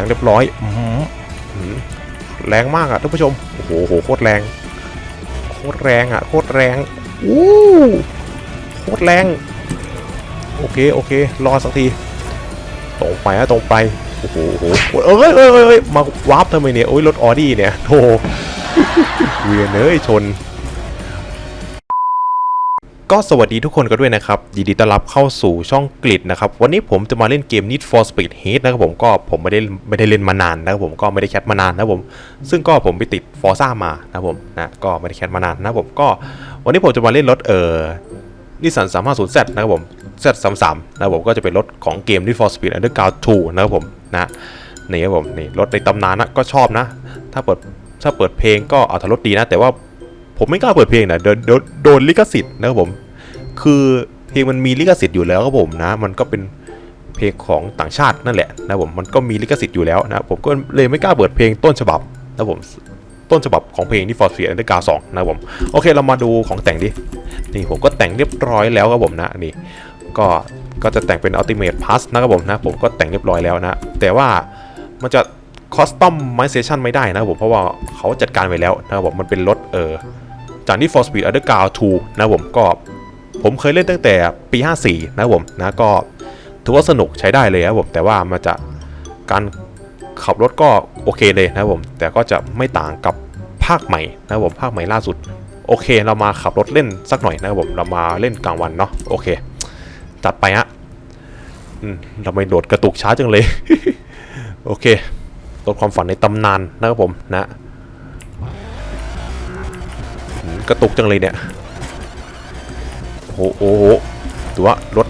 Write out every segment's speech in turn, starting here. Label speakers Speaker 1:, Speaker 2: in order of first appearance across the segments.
Speaker 1: งเรียบร้อยแรงมากอะท่านผู้ชม โอ้โหโหโคตรแรง โคตรแรงอะโคตรแรงอู้โคตรแรง โอเค โอเค รอสักที ตรงไปอะตรงไป โอ้โหเอ้ยเอ้ยเอ้ยเอ้ยมาวาร์ปทำไมเนี่ย โอ้ยรถออดี้เนี่ยโธ่เวียนเอ้ยชน ก็สวัสดีทุกคนกันด้วยนะครับยินดีต้อนรับเข้าสู่ช่องกลิดนะครับ วันนี้ผมจะมาเล่นเกม Need for Speed Heat นะครับผมก็ผมไม่ได้ไม่ได้เล่นมานานนะครับผมก็ไม่ได้แคสมานานนะครับผม ซึ่งก็ผมไปติด Forza มานะครับผมนะก็ไม่ได้แคสมานานนะครับผมก็ วันนี้ผมจะมาเล่นรถเอ่อนิสสัน 350 Z นะครับผม Z33 นะครับผมก็จะเป็นรถของเกม Need for Speed Underground 2นะครับผมนะนี่ครับผมนี่รถในตำนานนะก็ชอบนะ ถ้าเปิดถ้าเปิดเพลงก็เอาทรถดีนะ แต่ว่าผมไม่กล้าเปิดเพลงนะโดนโดนโดนลิขสิทธิ์นะครับผม คือเพลงมันมีลิขสิทธิ์อยู่แล้วครับผมนะ มันก็เป็นเพลงของต่างชาตินั่นแหละนะผมมันก็มีลิขสิทธิ์อยู่แล้วนะผมก็เลยไม่กล้าเปิดเพลงต้นฉบับนะผมต้นฉบับของเพลงที่ฟอร์เฟียอันเดอร์กาสองนะผมโอเคเรามาดูของแต่งดินี่ผมก็แต่งเรียบร้อยแล้วครับผมนะนี่ก็ก็จะแต่งเป็น Ultimate Plus นะครับผมนะผมก็แต่งเรียบร้อยแล้วนะแต่ว่ามันจะ Customisation ไม่ได้นะครับผมเพราะว่าเขาจัดการไว้แล้วนะครับผมมันเป็นรถเออจากที่ For Speed Underground 2 นะผมก็ ผมเคยเล่นตั้งแต่ปี 54 นะครับผมนะก็ถือว่าสนุกใช้ได้เลยครับผมแต่ว่ามันจะการขับรถก็โอเคเลยนะครับผม แต่ก็จะไม่ต่างกับภาคใหม่นะครับผมภาคใหม่ล่าสุด โอเค เรามาขับรถเล่นสักหน่อยนะครับผมเรามาเล่นกลางวันเนาะโอเค จัดไปฮะเราไม่โดดกระตุกช้าจังเลย โอเครถความฝันในตำนานนะครับผมนะ กระตุกจังเลยเนี่ย โอ้โหโอ้โหถือว่ารถ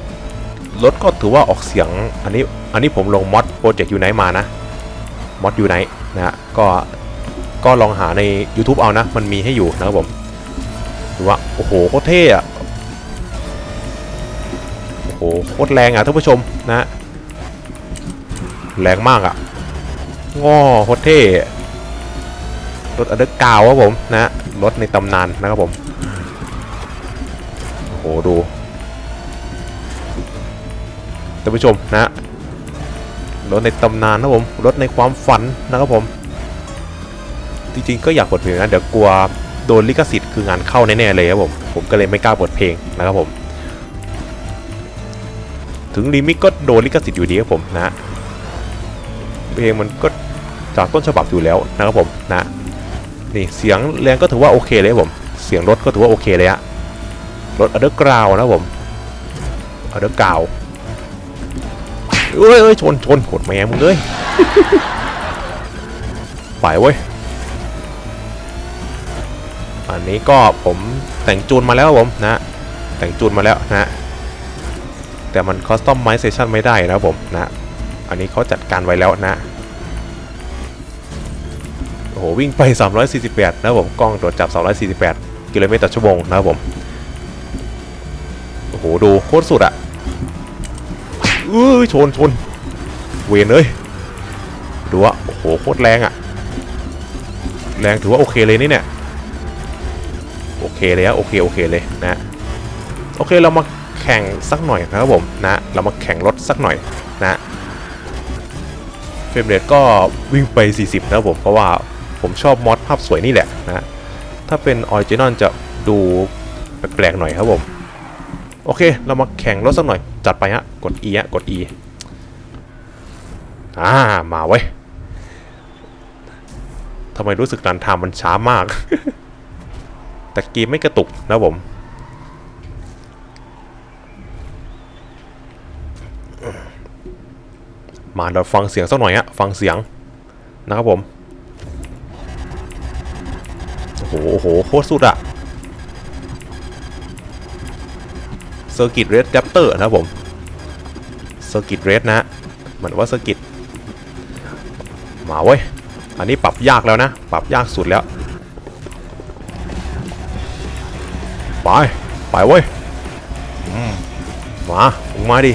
Speaker 1: รถก็ถือว่าออกเสียงอันนี้อันนี้ผมลงมอดโปรเจกต์อยู่ไหนมานะมอดอยู่ไหนนะฮะก็ก็ลองหาใน YouTube เอานะ มันมีให้อยู่นะครับผมถือว่าโอ้โหโคตรเท่อะโอ้โหโคตรแรงอะท่านผู้ชมนะฮะแรงมากอะง้อโคตรเท่รถอันเดอร์กาวครับผมนะฮะรถในตำนานนะครับผม ดูท่านผู้ชมนะรถในตำนานนะผมรถในความฝันนะครับผม จริงๆก็อยากเปิดเพลงนะเดี๋ยวกลัวโดนลิขสิทธิ์คืองานเข้าแน่ๆเลยครับผมผมก็เลยไม่กล้าเปิดเพลงนะครับผม ถึงลิมิตก็โดนลิขสิทธิ์อยู่ดีครับผมนะเพลงมันก็จากต้นฉบับอยู่แล้วนะครับผมนะนี่เสียงแรงก็ถือว่าโอเคเลยครับผม เสียงรถก็ถือว่าโอเคเลยอะ รถอันเดอร์กราวนะผมอันเดอร์กราวเอ้ยเอ้ยชนชนกดแม่มึงเลยไปเว้ยอันนี้ก็ผมแต่งจูนมาแล้วผมนะ แต่งจูนมาแล้วนะ แต่มันคอสตอมไมเซชันไม่ได้นะผมนะ อันนี้เขาจัดการไว้แล้วนะโอ้โหวิ่งไป 348 นะครับผมกล้องตรวจจับ 248 กิโลเมตรต่อชั่วโมงนะผม หดูโคตรสุดอะเอ้ยชนชนเวนเลยดูว่าโอ้โหโคตรแรงอะแรงถือว่าโอเคเลยนี่เนี่ยโอเคเลยอะโอเคโอเคเลยนะโอเคเรามาแข่งสักหน่อยนะครับผมนะเรามาแข่งรถสักหน่อยนะเฟรมเรทก็วิ่งไป 40 นะครับผมเพราะว่าผมชอบมอดภาพสวยนี่แหละนะถ้าเป็นออริจินอลจะดูแปลกๆหน่อยครับผม โอเค เรามาแข่งรถสักหน่อย จัดไปฮะ กด E ฮะ กด E อ่า มาเว้ทำไมรู้สึกรันทม์มันช้ามาก แต่เกมไม่กระตุกนะผม มาเราฟังเสียงสักหน่อยฮะ ฟังเสียงนะครับผม โอ้โห โคตรสุดอะ เซอร์กิตเรดแดปเตอร์นะครับผมเซอร์กิตเรดนะฮะเหมือนว่าเซอร์กิตมาเว้ย อันนี้ปรับยากแล้วนะ ปรับยากสุดแล้ว ไป ไปเว้ยมามึงมาดิ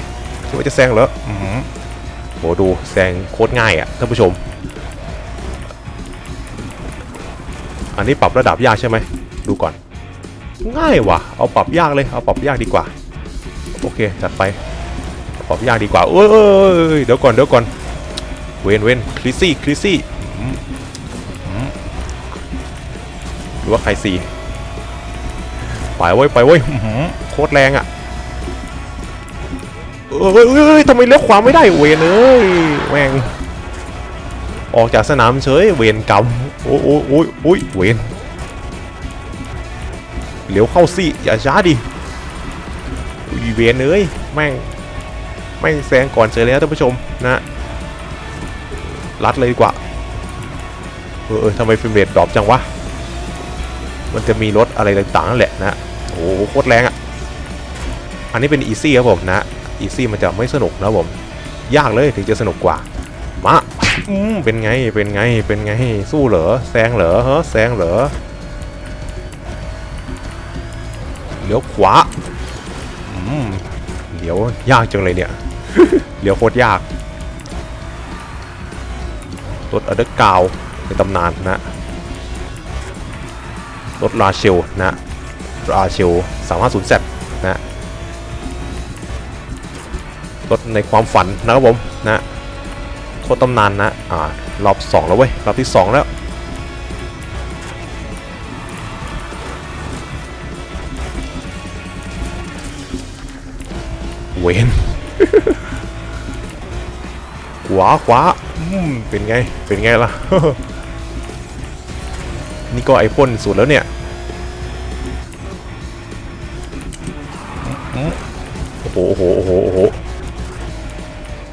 Speaker 1: คิดว่าจะแซงเหรออมโหดูแซงโคตรง่ายอะ่ะท่านผู้ชม อันนี้ปรับระดับยากใช่ไหม ดูก่อน ง่ายว่ะ เอาปรับยากเลย เอาปรับยากดีกว่า โอเคจัดไปปรับยากดีกว่าเอ้ยเดี๋ยวก่อนเดี๋ยวก่อนเวนเวนคริสซี่คริสซี่หรือว่าใครสี่ไปเว้ยไปเว้ยโคตรแรงอะเอ้ยเอ้ยทำไมเลี้ยวขวาไม่ได้เวนเอ้ยแม่งออกจากสนามเฉยเวนกำโอ้ยโอ้ยโอ้ยโอ้ยเวนเลี้ยวเข้าสิอย่าช้าดิ อุ้ยเวนเอ้ยแม่งแม่งแซงก่อนเฉยเลยนะท่านผู้ชมนะรัดเลยดีกว่าเออทำไมฟิล์มเรทดรอปจังวะ มันจะมีรถอะไรต่างๆนั่นแหละนะโอ้โหโคตรแรงอะ่ะ อันนี้เป็นอีซี่ครับผมนะอีซี่มันจะไม่สนุกนะผม ยากเลยถึงจะสนุกกว่า มาอืมเป็นไงเป็นไงเป็นไงสู้เหรอแซงเหรอฮะแซงเหรอเลี้ยวขวา เลี้ยวยากจังเลยเนี่ยเลี้ยวโคตรยาก รถอเดอร์กาวในตำนานนะ รถราเชลนะราเชล350 z นะรถในความฝันนะครับผมนะโคตรตำนานนะ อ่ารอบ 2 แล้วเว้ย รอบที่ 2 แล้ว เวนขวาขวาเป็นไง เป็นไงล่ะ นี่ก็ไอพ่นสุดแล้วเนี่ยอืมโอ้โห โอ้โห โอ้โห โอ้โห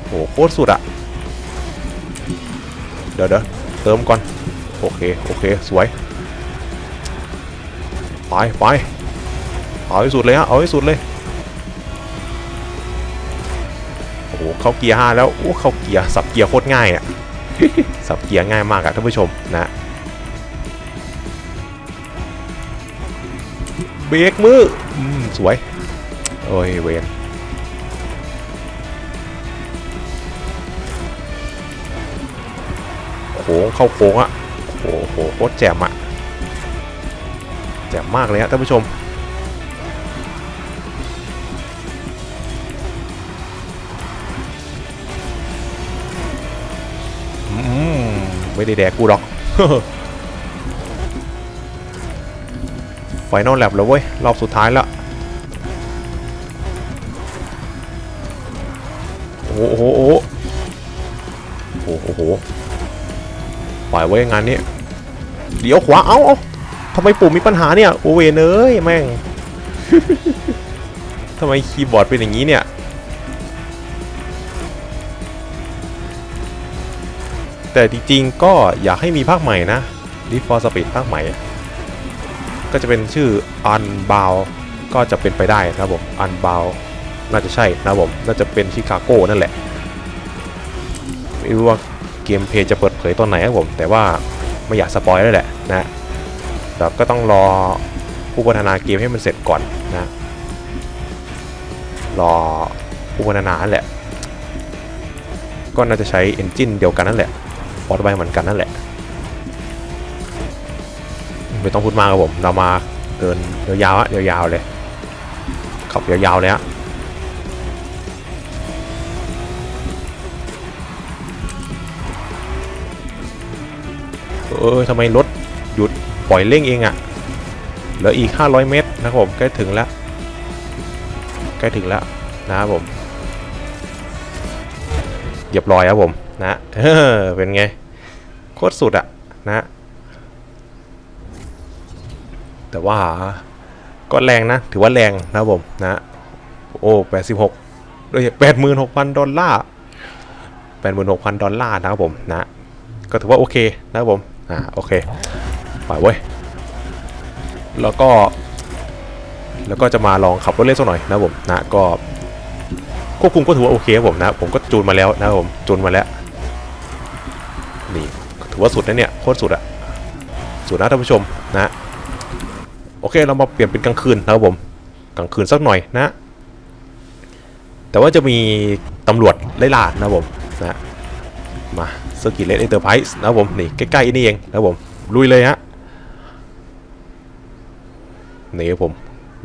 Speaker 1: โอ้โหโคตรสุดอะเดี๋ยวเดี๋ยวเติมก่อน โอเค โอเค สวย ไปไปเอาให้สุดเลยฮะ เอาให้สุดเลย หเข้าเกียร์ห้าแล้วโอ้เข้าเกียร์สับเกียร์โคตรง่ายอะสับเกียร์ง่ายมากอะท่านผู้ชมนะเบรกมืออืมสวยโอ้ยเวนโค้งเข้าโค้งอะโอ้โหโคตรแจ่มอะแจ่มมากเลยฮะท่านผู้ชม ไม่ได้แดกกูหรอกไฟนอลแลบแล้วเว้ย รอบสุดท้ายล้วโอ้โหโอ้โหโอ้โหปล่อยไว้งานนี้เดี๋ยวขวา เอ้าเอ้าทำไมปุ่มมีปัญหาเนี่ย โอเวนเอ้ยแม่งทำไมคีย์บอร์ดเป็นอย่างนี้เนี่ย แต่จริงๆ ก็อยากให้มีภาคใหม่นะ Need for Speed ภาคใหม่ ก็จะเป็นชื่อ Unbound ก็จะเป็นไปได้นะครับผม Unbound น่าจะใช่นะผมน่าจะเป็นชิคาโก้นั่นแหละไม่รู้ว่าเกมเพย์จะเปิดเผยตอนไหนครับผม แต่ว่าไม่อยากสปอยแล้วแหละนะแต่ก็ต้องรอผู้พัฒนาเกมให้มันเสร็จก่อนนะ รอผู้พัฒนาแหละ ก็น่าจะใช้เอนจินเดียวกันนั่นแหละ ฟอร์ดไวเหมือนกันนั่นแหละ ไม่ต้องพูดมากครับผม เรามาเดินยาวๆอะยาวๆเลย ขับยาวๆเลยฮะเออทำไมรถหยุดปล่อยเร่งเองอะ่ะ เหลืออีก 500 เมตรนะครับผมใกล้ถึงแล้ว ใกล้ถึงแล้วนะครับผมเรียบร้อยครับผม นะเออเป็นไง โคตรสุดอะนะ แต่ว่าก็แรงนะ ถือว่าแรงนะผมนะ โอ้86เลย86,000ดอลลาร์86,000ดอลลาร์นะครับผมนะ ก็ถือว่าโอเคนะครับผม อ่าโอเคไปเว้ย แล้วก็ แล้วก็จะมาลองขับรถเล่นสักหน่อยนะผมนะก็ควบคุมก็ถือว่าโอเคครับผมนะ ผมก็จูนมาแล้วนะผมจูนมาแล้ว ถือว่าสุดนะเนี่ยโคตรสุดอะสุดนะท่านผู้ชมนะโอเคเรามาเปลี่ยนเป็นกลางคืนนะครับผมกลางคืนสักหน่อยนะ แต่ว่าจะมีตำรวจไล่ล่านะครับผมนะมาสกิเลตเอ็นเตอร์ไพรส์นะครับผมนี่ใกล้ๆนี่เองนะครับผมลุยเลยฮะนี่ครับผม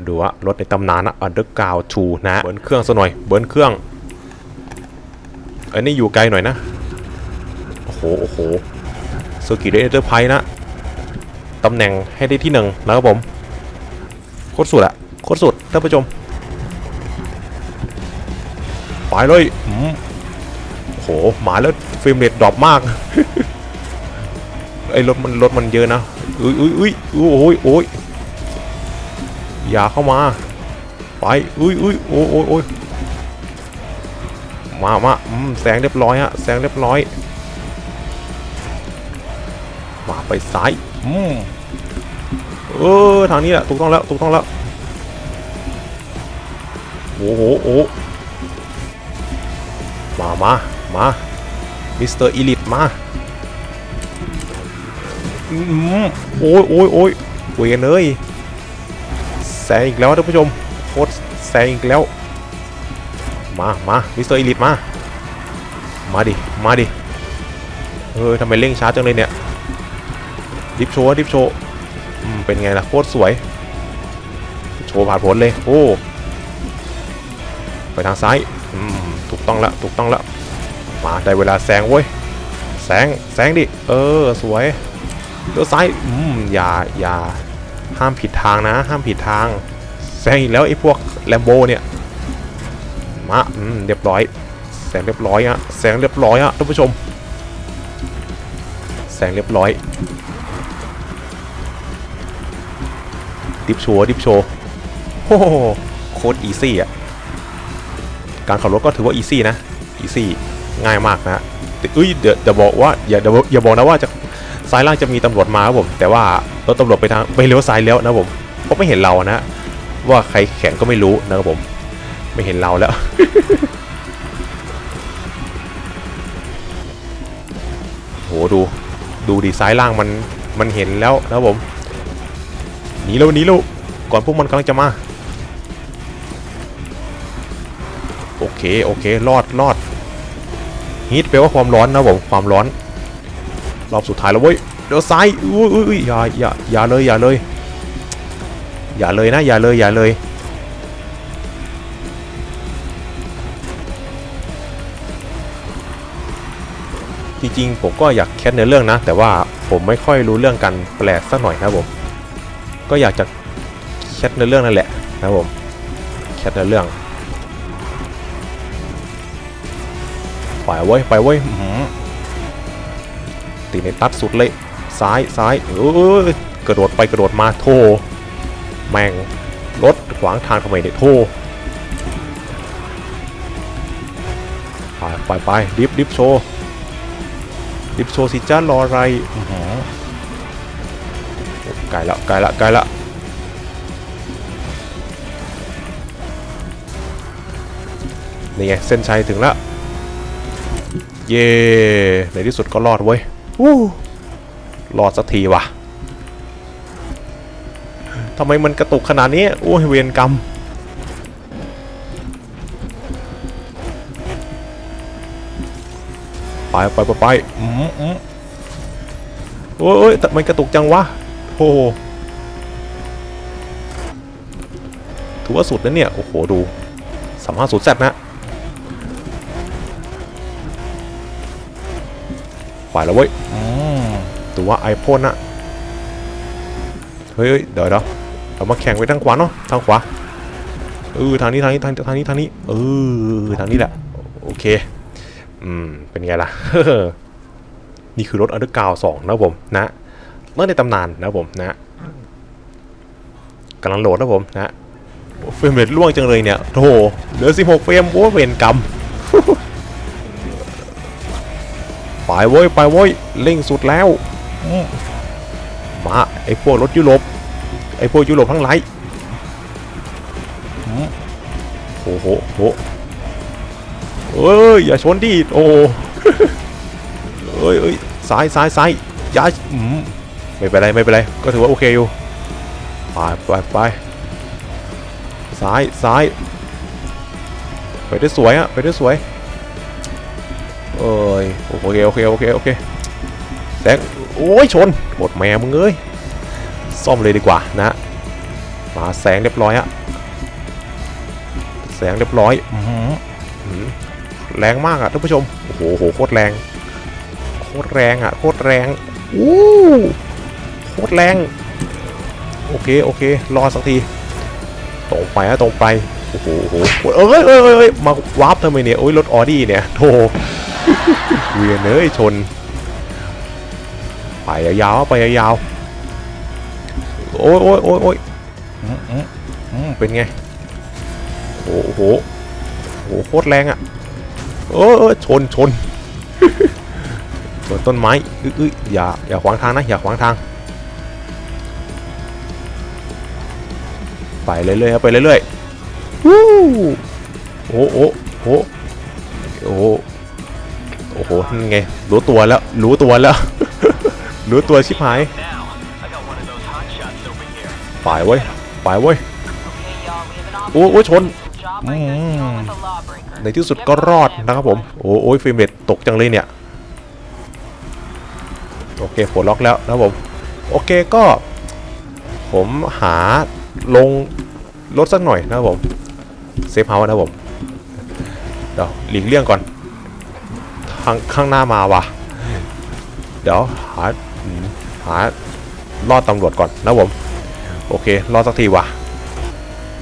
Speaker 1: ดูว่ารถในตำนานนะ Underground 2นะเบิร์นเครื่องซะหน่อยเบิร์นเครื่องอันนี้อยู่ไกลหน่อยนะโอ้โหโอ้โห เซอร์กิตเอเตอร์ไพนะตำแหน่งให้ได้ที่หนึ่งนะครับผม โคตรสุดอะโคตรสุดท่านผู้ชมไปเลยโหหมาแล้วเฟรมเรทดรอปมากไอ้รถมันรถมันเยอะนะอุ้ยอุ้ยอุ้ยโอ้ยโอ้ยอย่าเข้ามา ไปอุ้ยอุ้ยโอ้ยโอ้ยมามาแซงเรียบร้อยฮะแซงเรียบร้อย มาไปซ้ายอืมเออทางนี้แหละถูกต้องแล้วถูกต้องแล้วโอ้โหโอ้มามามามิสเตอร์อีลิทมาอืมโอ้ยโอ้ยโอ้ยเวยนเลยแซงอีกแล้วท่านผู้ชมโคตรแซงอีกแล้ว มามามิสเตอร์อีลิทมา มาดิ มาดิ เออทำไมเร่งช้าจังเลยเนี่ย ดิฟโชว์ดิฟโชว์อืมเป็นไงล่ะโคตรสวย โชว์ผ่านผลเลย โอ้ ไปทางซ้ายอืมถูกต้องละถูกต้องละมาได้เวลาแซงเว้ยแซงแซงดิเออสวยเลี้ยวซ้ายอืมอย่าอย่าห้ามผิดทางนะ ห้ามผิดทางแซงอีกแล้วไอ้พวกแลมโบเนี่ยมาอืมเรียบร้อยแซงเรียบร้อยอะแซงเรียบร้อยอะท่านผู้ชมแซงเรียบร้อย ดิฟโชว์ดิฟโชว์โอ้โหโคตรอีซี่อะ การขับรถก็ถือว่าอีซี่นะอีซี่ง่ายมากนะแต่เอ้ยเดี๋ยวจะบอกว่าอย่าอย่าบอกนะว่าจะซ้ายล่างจะมีตำรวจมาครับผม แต่ว่ารถตำรวจไปทางไปเลี้ยวซ้ายแล้วนะผมเพราะไม่เห็นเรานะ ว่าใครแข่งก็ไม่รู้นะครับผม ไม่เห็นเราแล้วโหดูดูดีไซน์ล่างมันมันเห็นแล้วนะครับผม นีแล้วหนีแล้วก่อนพวกมันกำลังจะมา โอเค โอเค รอดรอดฮีทแปลว่าความร้อนนะผมความร้อน รอบสุดท้ายแล้วเว้ยเดี๋ยวซ้ายอุ้ยอุ้ยอย่าอย่าอย่าเลยอย่าเลย อย่าเลยนะ อย่าเลยอย่าเลยจริงๆผมก็อยากแคสในเรื่องนะ แต่ว่าผมไม่ค่อยรู้เรื่องกันแปลสักหน่อยครับผม ก็อยากจะแคสในอเรื่องนั่นแหละนะครับผมแคสในอเรื่องไปเว้ยไปเว้ยอื้อหือตีในตัดสุดเลย ซ้ายซ้ายเออกระโดดไปกระโดดมาโทแม่งรถขวางทางทำไมเนี่ยโทไปไปไปดิฟดิฟโชดิฟโซซิจ้ารออะไรอือ ไกลละไกลละไกลละนี่ไงเส้นชัยถึงละเย่ในที่สุดก็รอดเว้ยวู้รอดสักทีว่ะทำไมมันกระตุกขนาดนี้โอ้ยเวรกรรมไปไปไปไปอืมอืมโอ้ยแต่มันกระตุกจังวะ หถือว่าสุดนะเนี่ย โอ้โห ดูสามห้าสุดแซดนะไปแล้วเว้ยถือว่าไอพ่นนะเฮ้ยเดี๋ยวเดี๋ยวเรามาแข่งไปทางขวาเนาะทางขวาเออทางนี้ทางนี้ทางทางนี้ทางนี้เออทางนี้แหละโอเคอืมเป็นไงล่ะนี่คือรถอันเดอร์กาวสองนะผมนะ เมื่อในตำนานนะผมนะกำลังโหลดนะผมนะเฟรมเรทล่วงจังเลยเนี่ยโธ่เหลือ 16 เฟรมโอ้เวรกรรมไปเว้ยไปเว้ยเร่งสุดแล้ว มาไอ้พวกรถยุโรปไอ้พวกยุโรปทั้งหลายโอ้โหโอ้โหเอ้ยอย่าชนดิโอ้เอ้ยเอ้ยซ้ายซ้ายซ้ายอย่าอืม ไม่เป็นไรไม่เป็นไรก็ถือว่าโอเคอยู่ไปไปไปซ้ายซ้ายไปได้สวยอะไปได้สวยเอ้ยโอเคโอเคโอเคโอเคแซงโอ้ยชนหมดแม่มึงเอ้ยซ่อมเลยดีกว่านะมาแสงเรียบร้อยอะแสงเรียบร้อยอื้อหืออื้อหือแรงมากอะท่านผู้ชมโอ้โหโคตรแรงโคโคตรแรงอะโคตรแรงอู้ โคตรแรง โอเค โอเค รอสักที ตรงไปฮะตรงไป โอ้โหโอ้โหเอ้ยเอ้ยเอ้ยเอ้ยมาวาร์ปทำไมเนี่ย โอ้ยรถออดี้เนี่ยโธ่เวียนเอ้ยชน ไปยาวๆไปยาวๆโอ้ยโอ้ยโอ้ยโอ้ยอืมอืมอืมเป็นไง โอ้โหโอ้โหโคตรแรงอะเออเออชนชนชนต้นไม้อื้ออื้ออย่าอย่าขวางทางนะอย่าขวางทาง ไปเรื่อยๆครับไปเรื่อยๆวู้โอ้โหโอ้โหโอ้โหโอ้โหนั่นไงรู้ตัวแล้ว รู้ตัวแล้ว รู้ตัวชิบหาย
Speaker 2: Now, I got one of those hot shots over here.
Speaker 1: ไปเว้ยไปเว้ยโอ้โอ้ชนในที่สุดก็รอดนะครับผม โอ้โอ้ยฟรมเรทตกจังเลยเนี่ย โอเคปลดล็อกแล้วนะครับผม โอเคก็ ผมหา ลงรถสักหน่อยนะครับผมเซฟเฮาส์นะครับผมเดี๋ยวหลีกเลี่ยงก่อนข้างข้างหน้ามาว่ะ เดี๋ยวหาหารอดตำรวจก่อนนะผม โอเครอดสักทีว่ะ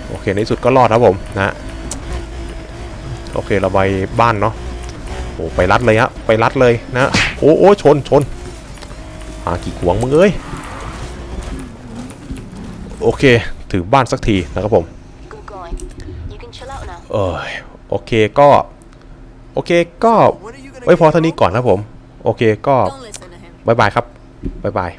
Speaker 1: โอเคในสุดก็รอดนะผมนะโอเคเราไปบ้านเนาะโอ้ไปรัดเลยฮะไปรัดเลยนะโอ้โอ้ชนชนหากี่ขวงมึงเอ้ยโอเค ถึงบ้านสักทีนะครับผมเออโอเคก็ โอเคก็ไว้พอเท่านี้ก่อนนะครับผม โอเคก็บายบายครับบายบาย